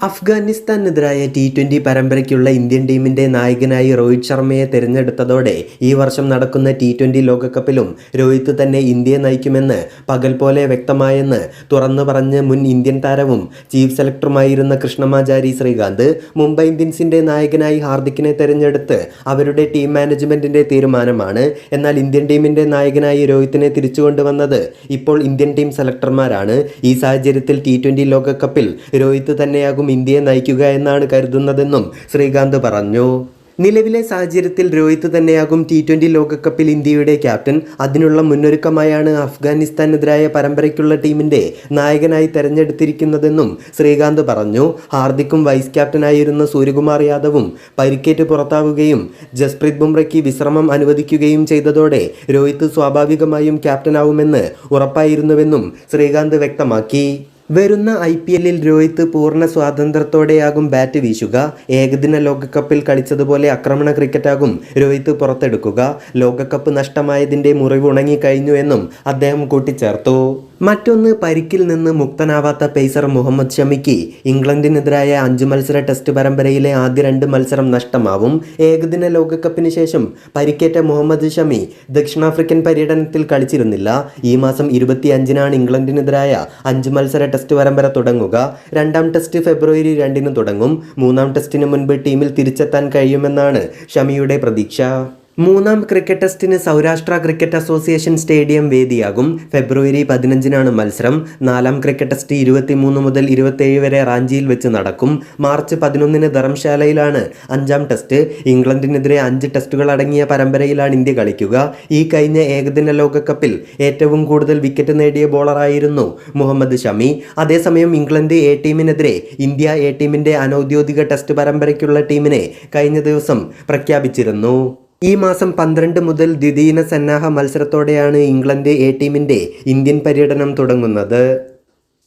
അഫ്ഗാനിസ്ഥാനെതിരായ T twenty പരമ്പരയ്ക്കുള്ള Indian ടീമിന്റെ നായകനായി രോഹിത് ശർമ്മയെ തിരഞ്ഞെടുത്തതോടെ ഈ വർഷം നടക്കുന്ന ടി ട്വന്റി ലോകകപ്പിലും രോഹിത് തന്നെ ഇന്ത്യയെ നയിക്കുമെന്ന് പകൽ പോലെ വ്യക്തമായെന്ന് തുറന്നു പറഞ്ഞ് മുൻ ഇന്ത്യൻ താരവും ചീഫ് സെലക്ടറുമായിരുന്ന കൃഷ്ണമാചാരി ശ്രീകാന്ത് മുംബൈ ഇന്ത്യൻസിന്റെ നായകനായി ഹാർദിക്കിനെ തിരഞ്ഞെടുത്ത് അവരുടെ ടീം മാനേജ്മെന്റിന്റെ തീരുമാനമാണ്. എന്നാൽ ഇന്ത്യൻ ടീമിന്റെ നായകനായി രോഹിത്തിനെ തിരിച്ചു കൊണ്ടുവന്നത് ഇപ്പോൾ ഇന്ത്യൻ ടീം സെലക്ടർമാരാണ്. ഈ സാഹചര്യത്തിൽ ടി ട്വന്റി ലോകകപ്പിൽ രോഹിത് തന്നെയാകും ഇന്ത്യയെ നയിക്കുക എന്നാണ് കരുതുന്നതെന്നും ശ്രീകാന്ത് പറഞ്ഞു. നിലവിലെ സാഹചര്യത്തിൽ രോഹിത് തന്നെയാകും ടി ട്വന്റി ലോകകപ്പിൽ ഇന്ത്യയുടെ ക്യാപ്റ്റൻ. അതിനുള്ള മുന്നൊരുക്കമായാണ് അഫ്ഗാനിസ്ഥാനെതിരായ പരമ്പരയ്ക്കുള്ള ടീമിന്റെ നായകനായി തെരഞ്ഞെടുത്തിരിക്കുന്നതെന്നും ശ്രീകാന്ത് പറഞ്ഞു. ഹാർദിക്കും വൈസ് ക്യാപ്റ്റനായിരുന്ന സൂര്യകുമാർ യാദവും പരിക്കേറ്റ് പുറത്താവുകയും ജസ്പ്രീത് ബുംറയ്ക്ക് വിശ്രമം അനുവദിക്കുകയും ചെയ്തതോടെ രോഹിത് സ്വാഭാവികമായും ക്യാപ്റ്റനാവുമെന്ന് ഉറപ്പായിരുന്നുവെന്നും ശ്രീകാന്ത് വ്യക്തമാക്കി. വരുന്ന ഐ പി എല്ലിൽ രോഹിത് പൂർണ സ്വാതന്ത്ര്യത്തോടെയാകും ബാറ്റ് വീശുക. ഏകദിന ലോകകപ്പിൽ കളിച്ചതുപോലെ ആക്രമണ ക്രിക്കറ്റാകും രോഹിത് പുറത്തെടുക്കുക. ലോകകപ്പ് നഷ്ടമായതിന്റെ മുറിവ് ഉണങ്ങിക്കഴിഞ്ഞു എന്നും അദ്ദേഹം കൂട്ടിച്ചേർത്തു. മറ്റൊന്ന് പരിക്കിൽ നിന്ന് മുക്തനാവാത്ത പേസർ മുഹമ്മദ് ഷമിക്ക് ഇംഗ്ലണ്ടിനെതിരായ അഞ്ചു മത്സര ടെസ്റ്റ് പരമ്പരയിലെ ആദ്യ രണ്ട് മത്സരം നഷ്ടമാവും. ഏകദിന ലോകകപ്പിന് ശേഷം പരിക്കേറ്റ മുഹമ്മദ് ഷമി ദക്ഷിണാഫ്രിക്കൻ പര്യടനത്തിൽ കളിച്ചിരുന്നില്ല. ഈ മാസം ഇരുപത്തിയഞ്ചിനാണ് ഇംഗ്ലണ്ടിനെതിരായ അഞ്ച് മത്സര ടെസ്റ്റ് പരമ്പര തുടങ്ങുക. രണ്ടാം ടെസ്റ്റ് ഫെബ്രുവരി രണ്ടിന് തുടങ്ങും. മൂന്നാം ടെസ്റ്റിന് മുൻപ് ടീമിൽ തിരിച്ചെത്താൻ കഴിയുമെന്നാണ് ഷമിയുടെ പ്രതീക്ഷ. മൂന്നാം ക്രിക്കറ്റ് ടെസ്റ്റിന് സൗരാഷ്ട്ര ക്രിക്കറ്റ് അസോസിയേഷൻ സ്റ്റേഡിയം വേദിയാകും. ഫെബ്രുവരി പതിനഞ്ചിനാണ് മത്സരം. നാലാം ക്രിക്കറ്റ് ടെസ്റ്റ് ഇരുപത്തിമൂന്ന് മുതൽ ഇരുപത്തേഴ് വരെ റാഞ്ചിയിൽ വെച്ച് നടക്കും. മാർച്ച് പതിനൊന്നിന് ധർമ്മശാലയിലാണ് അഞ്ചാം ടെസ്റ്റ്. ഇംഗ്ലണ്ടിനെതിരെ അഞ്ച് ടെസ്റ്റുകൾ അടങ്ങിയ പരമ്പരയിലാണ് ഇന്ത്യ കളിക്കുക. ഈ കഴിഞ്ഞ ഏകദിന ലോകകപ്പിൽ ഏറ്റവും കൂടുതൽ വിക്കറ്റ് നേടിയ ബോളറായിരുന്നു മുഹമ്മദ് ഷമി. അതേസമയം ഇംഗ്ലണ്ട് എ ടീമിനെതിരെ ഇന്ത്യ എ ടീമിന്റെ അനൌദ്യോഗിക ടെസ്റ്റ് പരമ്പരയ്ക്കുള്ള ടീമിനെ കഴിഞ്ഞ ദിവസം പ്രഖ്യാപിച്ചിരുന്നു. ഈ മാസം പന്ത്രണ്ട് മുതൽ ദ്വിതീയ സന്നാഹ മത്സരത്തോടെയാണ് ഇംഗ്ലണ്ട് എ ടീമിന്റെ ഇന്ത്യൻ പര്യടനം തുടങ്ങുന്നത്.